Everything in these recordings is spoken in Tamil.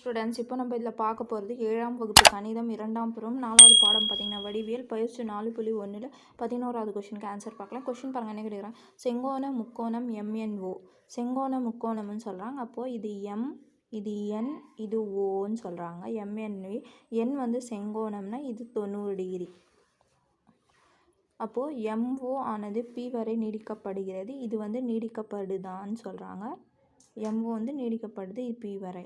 ஸ்டூடெண்ட்ஸ் இப்போ நம்ம இதில் பார்க்க போகிறது ஏழாம் வகுப்பு கணிதம் இரண்டாம் புறம் நாலாவது பாடம் பார்த்தீங்கன்னா வடிவியல் பயிற்சி நாலு புள்ளி ஒன்றில் பதினோராவது கொஷனுக்கு ஆன்சர் பார்க்கலாம். கொஷின் பாருங்கள் என்ன கேட்குறாங்க செங்கோண முக்கோணம் எம்என்ஓ செங்கோண முக்கோணம்னு சொல்கிறாங்க அப்போது இது எம் இது என் இது ஓன்னு சொல்கிறாங்க எம்என்வி என் வந்து செங்கோணம்னா இது தொண்ணூறு டிகிரி அப்போது எம்ஓ ஆனது பி வரை நீடிக்கப்படுகிறது. இது வந்து நீடிக்கப்படுதான்னு சொல்கிறாங்க எம்ஓ வந்து நீடிக்கப்படுது இது பி வரை.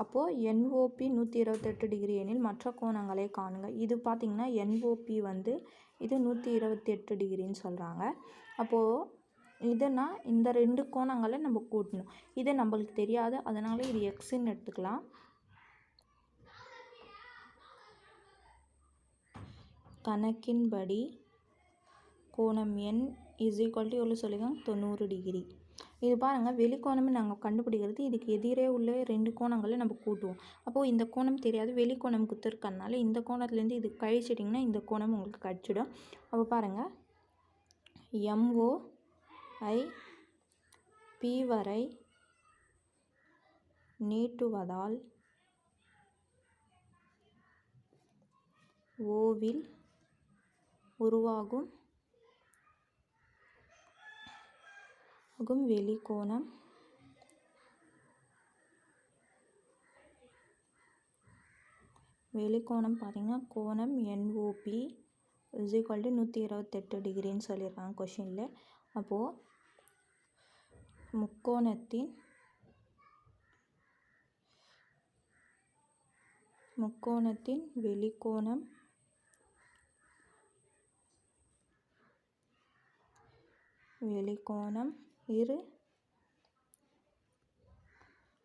அப்போது என்ஓபி நூற்றி இருபத்தெட்டு டிகிரி எனில் மற்ற கோணங்களை காணுங்க. இது பார்த்திங்கன்னா என்ஓபி வந்து இது நூற்றி இருபத்தி எட்டு டிகிரின்னு சொல்கிறாங்க அப்போது இதுனா இந்த ரெண்டு கோணங்களை நம்ம கூட்டணும். இது நம்மளுக்கு தெரியாது. அதனால் இது எக்ஸுன்னு எடுத்துக்கலாம். கணக்கின்படி கோணம் என் இஸ் ஈக்குவல் டு எவ்வளோ சொல்லியிருக்காங்க? தொண்ணூறு டிகிரி. இது பாருங்கள் வெளிக்கோணமே நாங்கள் கண்டுபிடிக்கிறது இதுக்கு எதிரே உள்ள ரெண்டு கோணங்களை நம்ம கூட்டுவோம். அப்போது இந்த கோணம் தெரியாது வெளிக்கோணம் குத்துருக்கறனால இந்த கோணத்துலேருந்து இது கழிச்சிட்டிங்கன்னா இந்த கோணம் உங்களுக்கு கழிச்சிடும் அப்போ பாருங்கள் எம்ஓ ஐ பி வரை நீட்டுவதால் ஓவில் உருவாகும் ஆகும் வெளிக்கோணம் வெளிக்கோணம் பார்த்திங்கன்னா கோணம் என்ஓபி இஸ் ஈக்குவல் டு நூற்றி இருபத்தெட்டு டிகிரின்னு சொல்லியிருக்காங்க கொஷினில் அப்போது முக்கோணத்தின் முக்கோணத்தின் வெளிக்கோணம் வெளிக்கோணம் இரு.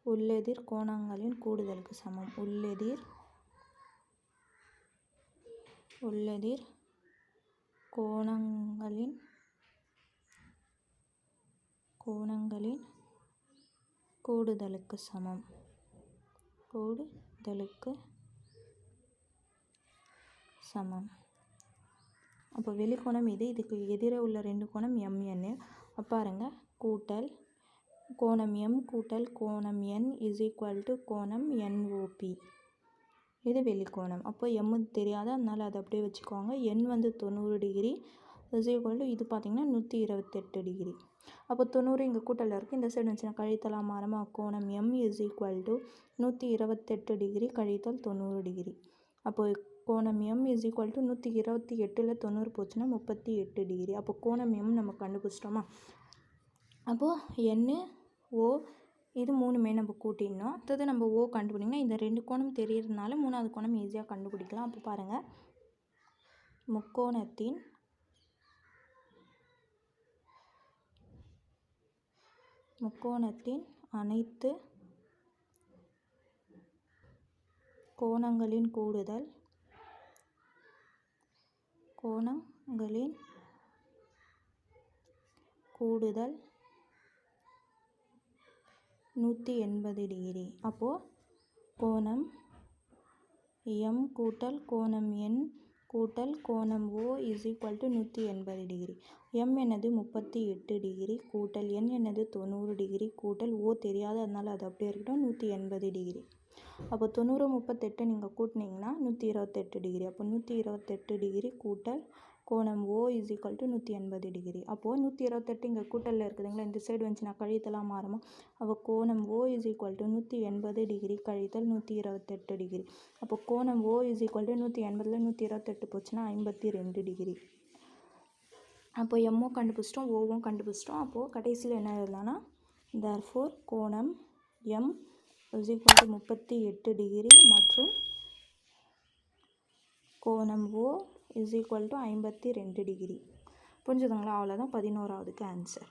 உள்ளெதிர் கோணங்களின் கூடுதலுக்கு சமம். உள்ளெதிர் உள்ளெதிர் கோணங்களின் கோணங்களின் கூடுதலுக்கு சமம். கூடுதலுக்கு சமம். அப்போ வெளிக்கோணம் இது இதுக்கு எதிரே உள்ள ரெண்டு கோணம் எம்என்னு பாருங்க. கூட்டல் கோணம் எம் கூட்டல் கோணம் என் இஸ் ஈக்குவல் டு கோணம் என்ஓபி இது வெளிக்கோணம். அப்போ எம் தெரியாது? அதனால் அதை அப்படியே வச்சுக்கோங்க. என் வந்து தொண்ணூறு டிகிரி இஸ் ஈக்குவல் டு இது பார்த்திங்கன்னா நூற்றி இருபத்தெட்டு டிகிரி. அப்போ தொண்ணூறு இங்கே கூட்டலில் இருக்குது இந்த சைடு வந்துச்சுன்னா கழித்தலாம் மரமாக கோணம் எம் இஸ் ஈக்குவல் டு நூற்றி இருபத்தெட்டு டிகிரி கழித்தல் தொண்ணூறு டிகிரி. அப்போ கோணம் எம் இஸ் ஈக்குவல் டு நூற்றி இருபத்தி எட்டில் தொண்ணூறு போச்சுன்னா முப்பத்தி எட்டு டிகிரி அப்போ கோணம் எம் நம்ம கண்டுபிடிச்சிட்டோமா? அப்போது என்ன ஓ இது மூணுமே நம்ம கூட்டிடணும். அடுத்தது நம்ம ஓ கண்டுபிடிங்கன்னா இந்த ரெண்டு கோணம் தெரியறதுனால மூணாவது கோணம் ஈஸியாக கண்டுபிடிக்கலாம். அப்போ பாருங்கள் முக்கோணத்தின் முக்கோணத்தின் அனைத்து கோணங்களின் கூடுதல் கோணங்களின் கூடுதல் நூற்றி எண்பது டிகிரி. அப்போது கோணம் எம் கூட்டல் கோணம் என் கூட்டல் கோணம் ஓ இஸ் ஈக்குவல் டு நூற்றி எண்பது டிகிரி எம் என்னது முப்பத்தி எட்டு டிகிரி கூட்டல் என் என்னது தொண்ணூறு டிகிரி கூட்டல் ஓ தெரியாது அதனால் அது அப்படியே இருக்கட்டும் நூற்றி எண்பது டிகிரி அப்போ தொண்ணூறு முப்பத்தெட்டு நீங்கள் கூட்டினீங்கன்னா நூற்றி இருபத்தெட்டு டிகிரி அப்போ நூற்றி இருபத்தெட்டு டிகிரி கூட்டல் கோணம் ஓ இஸ் ஈக்குவல் டு நூற்றி எண்பது டிகிரி அப்போது நூற்றி இருபத்தெட்டு இங்கே கூட்டலில் இருக்குதுங்களா? இந்த சைடு வந்துச்சுன்னா கழித்தலாம் மாறுமா? அப்போ கோணம் ஓ இஸ் ஈக்குவல் டு நூற்றி எண்பது டிகிரி கழித்தல் நூற்றி இருபத்தெட்டு டிகிரி அப்போ கோணம் ஓ இஸ் ஈக்குவல் டு நூற்றி எண்பதில் நூற்றி இருபத்தெட்டு போச்சுன்னா ஐம்பத்தி ரெண்டு டிகிரி அப்போ எம்மோ கண்டுபிடிச்சிட்டோம் ஓவும் கண்டுபிடிச்சிட்டோம். அப்போது கடைசியில் என்ன எழுதலாம்னா தர்ஃபோர் கோணம் எம் இஸ் ஈக்குவல் டு முப்பத்தி எட்டு டிகிரி மற்றும் கோணம் ஓ இஸ் ஈக்குவல் டு ஐம்பத்தி ரெண்டு டிகிரி புரிஞ்சுதுங்களா? அவ்வளோதான் பதினோராவதுக்கு ஆன்சர்